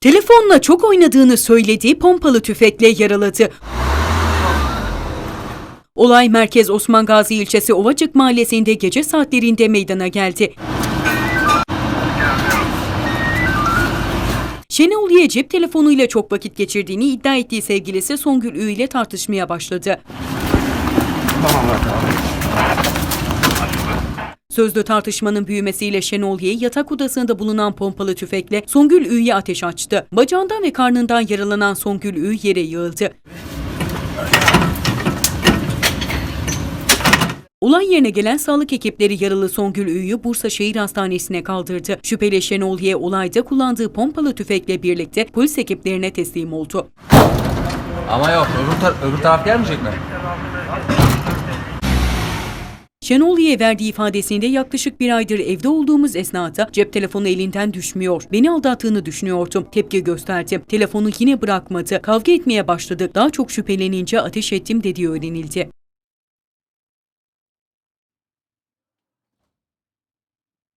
Telefonla çok oynadığını söylediği pompalı tüfekle yaraladı. Olay Merkez Osman Gazi ilçesi Ovacık mahallesinde gece saatlerinde meydana geldi. Şenol Ye cep telefonuyla çok vakit geçirdiğini iddia ettiği sevgilisi Songül Ü ile tartışmaya başladı. Sözlü tartışmanın büyümesiyle Şenol Ye yatak odasında bulunan pompalı tüfekle Songül Ü'ye ateş açtı. Bacağından ve karnından yaralanan Songül Ü yere yığıldı. Olay yerine gelen sağlık ekipleri yaralı Songül Ü'yü Bursa Şehir Hastanesi'ne kaldırdı. Şüpheli Şenol Ye olayda kullandığı pompalı tüfekle birlikte polis ekiplerine teslim oldu. Ama yok öbür, tar- öbür taraf gelmeyecek mi? Şenol Ye verdiği ifadesinde yaklaşık bir aydır evde olduğumuz esnada cep telefonu elinden düşmüyor. Beni aldattığını düşünüyordum. Tepki gösterdim. Telefonu yine bırakmadı. Kavga etmeye başladı. Daha çok şüphelenince ateş ettim dediği öğrenildi.